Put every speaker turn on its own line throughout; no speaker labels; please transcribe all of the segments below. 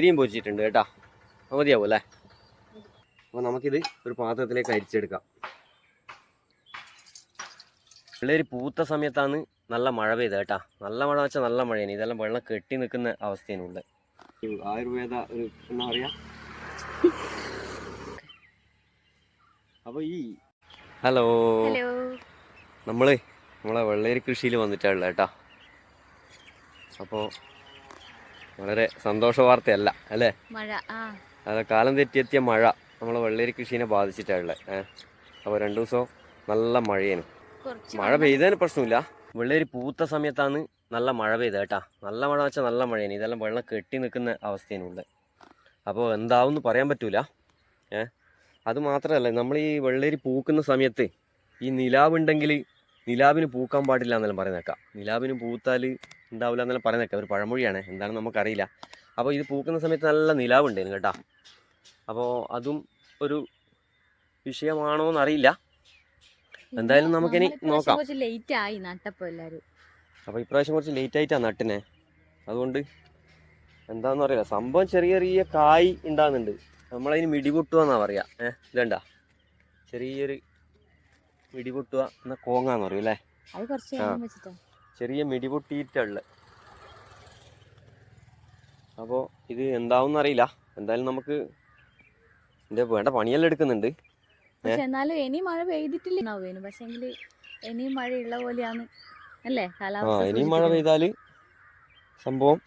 ഇരിയും പൊച്ചിട്ടുണ്ട് കേട്ടോ. മതിയാവും അല്ലേ അപ്പോൾ നമുക്കിത് ഒരു പാത്രത്തിലേക്ക് അരിച്ചെടുക്കാം. പിള്ളേര് പൂത്ത സമയത്താണ് നല്ല മഴ പെയ്ത കേട്ടാ. നല്ല മഴ വെച്ചാൽ നല്ല മഴയാണ്. ഇതെല്ലാം വെള്ളം കെട്ടി നിൽക്കുന്ന അവസ്ഥയാണുള്ളത്. ആയുർവേദ ഒരു എന്താ പറയാ? അപ്പോൾ ഈ ഹലോ.
ഹലോ.
നമ്മൾ നമ്മളെ വെള്ളേരി കൃഷിയിൽ വന്നിട്ടാണല്ലോ കേട്ടാ. അപ്പോൾ വളരെ സന്തോഷ വാർത്തയല്ല അല്ലേ?
മഴ
അത് കാലം തെറ്റിയെത്തിയ മഴ നമ്മളെ വെള്ളേരി കൃഷിനെ ബാധിച്ചിട്ടുള്ളത് ഏഹ് അപ്പോൾ രണ്ടു ദിവസം നല്ല മഴയാണ്. മഴ പെയ്തതിന് പ്രശ്നമില്ല. വെള്ളേരി പൂത്ത സമയത്താണ് നല്ല മഴ പെയ്ത കേട്ടാ. നല്ല മഴ വെച്ചാൽ നല്ല മഴയാണ്. ഇതെല്ലാം വെള്ളം കെട്ടി നിൽക്കുന്ന അവസ്ഥയാണ് ഉള്ളത് അപ്പോൾ എന്താവുമെന്ന് പറയാൻ പറ്റൂല ഏ? അത് മാത്രമല്ല നമ്മൾ ഈ വെള്ളേരി പൂക്കുന്ന സമയത്ത് ഈ നിലാവുണ്ടെങ്കിൽ നിലാവിന് പൂക്കാൻ പാടില്ല എന്നെല്ലാം പറയുന്നേക്കാം. നിലാവിന് പൂത്താൽ ഉണ്ടാവില്ല എന്നാലും പറയുന്നൊക്കെ ഒരു പഴമൊഴിയാണ്. എന്താണെന്ന് നമുക്കറിയില്ല. അപ്പോൾ ഇത് പൂക്കുന്ന സമയത്ത് നല്ല നിലാവുണ്ടായിരുന്നു കേട്ടോ. അപ്പോൾ അതും ഒരു വിഷയമാണോ എന്നറിയില്ല. എന്തായാലും നമുക്കിനി നോക്കാം.
ലേറ്റ് ആയി നട്ടപ്പോ എല്ലാവരും.
അപ്പോൾ ഇപ്രാവശ്യം കുറച്ച് ലേറ്റ് ആയിട്ടാണ് നട്ടിനെ. അതുകൊണ്ട് എന്താണെന്ന് അറിയില്ല. സംഭവം ചെറിയ ചെറിയ കായ് ഉണ്ടാകുന്നുണ്ട്. നമ്മളതിന് മിടിപൊട്ടുക പറയുക ഏഹ് ഇതണ്ട? ചെറിയൊരു മിടിപൊട്ടുക എന്ന കോങ്ങാന്ന് പറയും അല്ലേ? ചെറിയ മിടിപൊട്ടിയിട്ടുള്ള അപ്പോൾ ഇത് എന്താവും അറിയില്ല. എന്തായാലും നമുക്ക് എന്റെ വേണ്ട പണിയെല്ലാം എടുക്കുന്നുണ്ട്.
പക്ഷെ എന്നാലും ഇനി മഴ പെയ്തിട്ടില്ല. പക്ഷെങ്കിൽ ഇനി മഴ ഉള്ള പോലെയാണ്. അല്ലേ? കാലാവസ്ഥ
ഇനിയും മഴ. പെയ്താൽ സംഭവം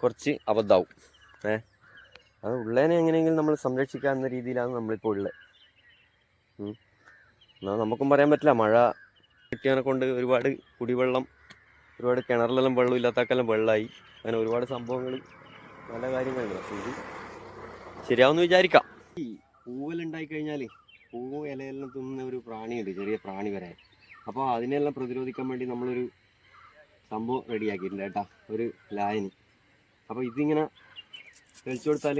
കുറച്ച് അബദ്ധാവും. ഏ? അത് ഉള്ളതിനെ എങ്ങനെയെങ്കിലും നമ്മൾ സംരക്ഷിക്കാവുന്ന രീതിയിലാണ് നമ്മളിപ്പോൾ ഉള്ളത്. എന്നാൽ നമുക്കും പറയാൻ പറ്റില്ല. മഴ കിട്ടിയതിനെ കൊണ്ട് ഒരുപാട് കുടിവെള്ളം ഒരുപാട് കിണറിലെല്ലാം വെള്ളം ഇല്ലാത്തക്കെല്ലാം വെള്ളമായി അങ്ങനെ ഒരുപാട് സംഭവങ്ങൾ നല്ല കാര്യങ്ങളുണ്ട്. പക്ഷേ ഇത് ശരിയാവുമെന്ന് വിചാരിക്കാം. ഈ പൂവലുണ്ടായി കഴിഞ്ഞാൽ പൂവ് ഇലയെല്ലാം തിന്നുന്ന ഒരു പ്രാണിയുണ്ട് ചെറിയ പ്രാണി വരെ. അപ്പോൾ അതിനെല്ലാം പ്രതിരോധിക്കാൻ വേണ്ടി നമ്മളൊരു സംഭവം റെഡിയാക്കിയിട്ടുണ്ട് കേട്ടോ ഒരു ലായനി. അപ്പോൾ ഇതിങ്ങനെ തെളിച്ചു കൊടുത്താൽ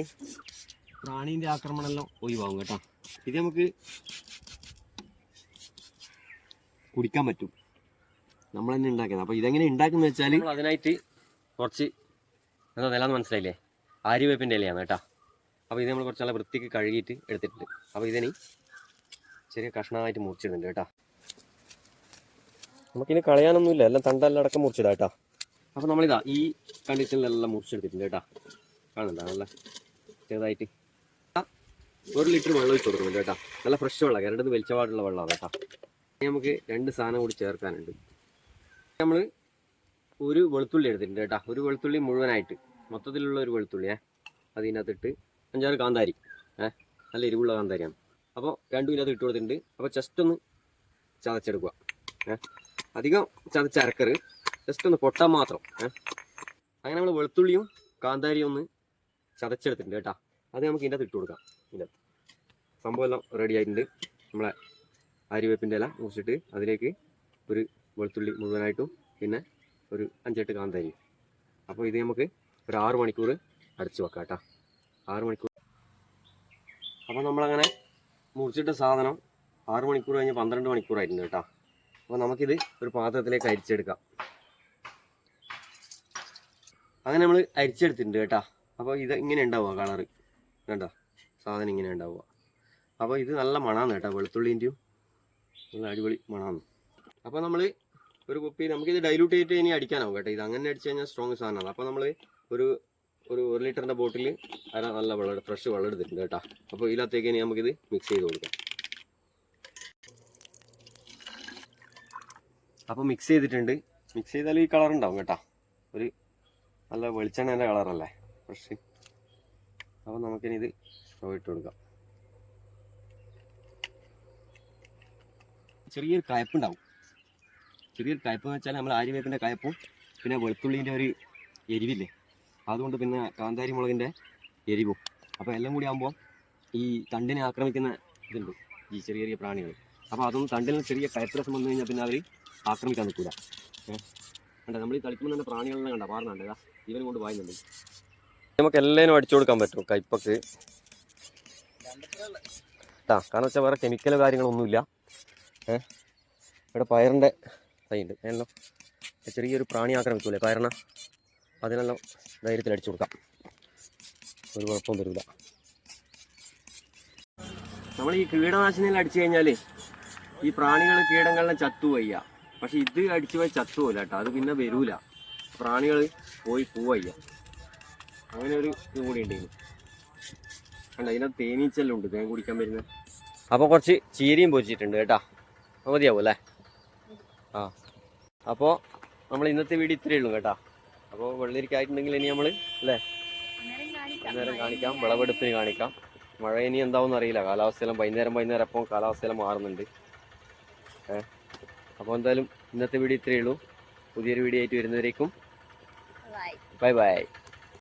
പ്രാണീന്റെ ആക്രമണമെല്ലാം ഒഴിവാകും കേട്ടോ. ഇത് നമുക്ക് കുടിക്കാൻ പറ്റും. നമ്മൾ തന്നെ ഉണ്ടാക്കുന്നത് അപ്പോൾ ഇതെങ്ങനെ ഉണ്ടാക്കുന്നത് വെച്ചാൽ അതിനായിട്ട് കുറച്ച് എന്താ നിലാന്ന് മനസ്സിലായില്ലേ? ആര്യവേപ്പിന്റെ ഇലയാണ് കേട്ടോ. അപ്പോൾ ഇത് നമ്മൾ കുറച്ച് നല്ല വൃത്തിക്ക് കഴുകിയിട്ട് എടുത്തിട്ടുണ്ട്. അപ്പോൾ ഇതിന് ചെറിയ കഷ്ണമായിട്ട് മുറിച്ചിടുന്നുണ്ട് കേട്ടോ. നമുക്കിനി കളയാനൊന്നുമില്ല. എല്ലാം തണ്ടെല്ലാം അടക്കം മുറിച്ചിടാം കേട്ടോ. അപ്പോൾ നമ്മളിതാ ഈ കണ്ടീഷനിലെല്ലാം മുറിച്ചെടുത്തിട്ടുണ്ട് കേട്ടോ. കാണുന്നുണ്ടോ? നല്ല ചെറുതായിട്ട്. ഒരു ലിറ്റർ വെള്ളം ഒഴിച്ച് കൊടുക്കുന്നുണ്ട് കേട്ടോ. നല്ല ഫ്രഷ് വെള്ളം കരണ്ടത് വെളിച്ചപാടുള്ള വെള്ളമാണ് കേട്ടോ. നമുക്ക് രണ്ട് സാധനം കൂടി ചേർക്കാനുണ്ട്. നമ്മൾ ഒരു വെളുത്തുള്ളി എടുത്തിട്ടുണ്ട് കേട്ടോ. ഒരു വെളുത്തുള്ളി മുഴുവനായിട്ട്. മൊത്തത്തിലുള്ള ഒരു വെളുത്തുള്ളിയേ അതിനകത്തിട്ട് അഞ്ചാറ് കാന്താരി ഏ. നല്ല എരിവുള്ള കാന്താരിയാണ്. അപ്പോൾ രണ്ടും ഇതിനകത്ത് ഇട്ട് കൊടുത്തിട്ടുണ്ട്. അപ്പോൾ ജസ്റ്റ് ഒന്ന് ചതച്ചെടുക്കുക ഏ. അധികം ചതച്ചരക്കറ് ജസ്റ്റ് ഒന്ന് പൊട്ടാൻ മാത്രം ഏ. അങ്ങനെ നമ്മൾ വെളുത്തുള്ളിയും കാന്താരിയും ഒന്ന് ചതച്ചെടുത്തിട്ടുണ്ട് കേട്ടോ. അത് നമുക്ക് ഇതിന്റെ അകത്ത് ഇട്ട് കൊടുക്കാം. ഇതിന്റെ സംഭവം എല്ലാം റെഡി ആയിട്ടുണ്ട്. നമ്മളെ ആര്യവേപ്പിന്റെ ഇല മുറിച്ചിട്ട് അതിലേക്ക് ഒരു വെളുത്തുള്ളി മുഴുവനായിട്ടും പിന്നെ ഒരു അഞ്ചെട്ട് കാന്താരി. അപ്പോൾ ഇത് നമുക്ക് ഒരു ആറ് മണിക്കൂർ അടച്ചു വെക്കാം കേട്ടോ. ആറ് മണിക്കൂർ. അപ്പോൾ നമ്മളങ്ങനെ മുറിച്ചിട്ട സാധനം ആറ് മണിക്കൂർ കഴിഞ്ഞ് പന്ത്രണ്ട് മണിക്കൂറായിട്ടുണ്ട് കേട്ടോ. അപ്പോൾ നമുക്കിത് ഒരു പാത്രത്തിലേക്ക് അരിച്ചെടുക്കാം. അങ്ങനെ നമ്മൾ അരിച്ചെടുത്തിട്ടുണ്ട് കേട്ടോ. അപ്പോൾ ഇത് ഇങ്ങനെ ഉണ്ടാവുക കളറ്. കേട്ടോ സാധനം ഇങ്ങനെ ഉണ്ടാവുക. അപ്പോൾ ഇത് നല്ല മണമാണ് കേട്ടോ വെളുത്തുള്ളിന്റെയും നല്ല അടിപൊളി മണമാണ്. അപ്പോൾ നമ്മൾ ഒരു കുപ്പി നമുക്കിത് ഡൈലൂട്ട് ചെയ്തിട്ട് ഇനി അടിക്കാനാവും കേട്ടോ. ഇത് അങ്ങനെ അടിച്ചു കഴിഞ്ഞാൽ സ്ട്രോങ് സാധനമാണ്. അപ്പോൾ നമ്മൾ ഒരു ഒരു ഒരു ലിറ്ററിന്റെ ബോട്ടിൽ അര നല്ല വെള്ളം ഫ്രഷ് വെള്ളം എടുത്തിട്ടുണ്ട് കേട്ടോ. അപ്പോൾ ഇതിനകത്തേക്ക് ഇനി നമുക്കിത് മിക്സ് ചെയ്ത് കൊടുക്കാം. അപ്പോൾ മിക്സ് ചെയ്തിട്ടുണ്ട്. മിക്സ് ചെയ്താൽ ഈ കളർ ഉണ്ടാവും കേട്ടോ. ഒരു നല്ല വെളിച്ചെണ്ണേന്റെ കളറല്ലേ ഫ്രഷ് അപ്പോൾ നമുക്കിനി ഇത് ഇട്ട് കൊടുക്കാം. ചെറിയൊരു കയപ്പുണ്ടാവും. ചെറിയൊരു കയപ്പ് എന്ന് വെച്ചാൽ നമ്മൾ ആര്യവേപ്പിന്റെ കയപ്പും പിന്നെ വെളുത്തുള്ളീന്റെ ഒരു എരിവില്ലേ? അതുകൊണ്ട് പിന്നെ കാന്താരി മുളകിന്റെ എരിവും. അപ്പോൾ എല്ലാം കൂടി ആകുമ്പോൾ ഈ തണ്ടിനെ ആക്രമിക്കുന്ന ഇതുണ്ട് ഈ ചെറിയ ചെറിയ പ്രാണികൾ അപ്പോൾ അതൊന്നും തണ്ടിൽ ചെറിയ കയത്രസം വന്നു കഴിഞ്ഞാൽ പിന്നെ അവർ ആക്രമിക്കാൻ നിൽക്കില്ല കണ്ട? നമ്മൾ ഈ തളിക്കുമ്പോൾ തന്നെ പ്രാണികളെല്ലാം കണ്ട? പാറുന്നുണ്ട് ഇവൻ കൊണ്ട് വായുന്നുണ്ട്. നമുക്ക് എല്ലാവരും അടിച്ചു കൊടുക്കാൻ പറ്റും കയ്പക്ക് ആ കാരണം വെച്ചാൽ വേറെ കെമിക്കലോ കാര്യങ്ങളൊന്നുമില്ല. ഇവിടെ പയറിന്റെ തൈയുണ്ട്. അതിനെല്ലാം ചെറിയൊരു പ്രാണി ആക്രമിക്കൂലേ? പയറിന. അതിനെല്ലാം ധൈര്യത്തിൽ അടിച്ചു കൊടുക്കാം. ഒരു കുഴപ്പം വരില്ല നമ്മൾ ഈ കീടനാശിനിയിൽ അടിച്ചു കഴിഞ്ഞാൽ ഈ പ്രാണികൾ കീടങ്ങളെല്ലാം ചത്തു വയ്യ. പക്ഷെ ഇത് അടിച്ചു പോയി ചത്തുപോല കേട്ടോ. അത് പിന്നെ വരൂല. പ്രാണികൾ പോയി പോവയ്യ. അങ്ങനെ ഒരു ഇത് കൂടി ഉണ്ട്. കണ്ട? ഇതിനകത്ത് തേനീച്ചെല്ലാം ഉണ്ട്. തേൻ കുടിക്കാൻ വരുന്നത് അപ്പോൾ കുറച്ച് ചീരയും പൊരിച്ചിട്ടുണ്ട് കേട്ടാ. മതിയാവും അല്ലേ ആ. അപ്പോൾ നമ്മൾ ഇന്നത്തെ വീഡിയോ ഇത്രയേ ഉള്ളൂ കേട്ടോ. അപ്പോൾ വെള്ളരിക്കായിട്ടുണ്ടെങ്കിൽ ഇനി നമ്മൾ അല്ലേ?
അന്നേരം കാണിക്കാം
വിളവെടുപ്പിന് കാണിക്കാം. മഴ ഇനി എന്താവും അറിയില്ല. കാലാവസ്ഥയെല്ലാം വൈകുന്നേരം വൈകുന്നേരം അപ്പം കാലാവസ്ഥയെല്ലാം മാറുന്നുണ്ട്. ഏ? അപ്പോൾ എന്തായാലും ഇന്നത്തെ വീഡിയോ ഇത്രയേ ഉള്ളൂ. പുതിയൊരു വീഡിയോ ആയിട്ട് വരുന്നവരേക്കും ബൈ ബൈ.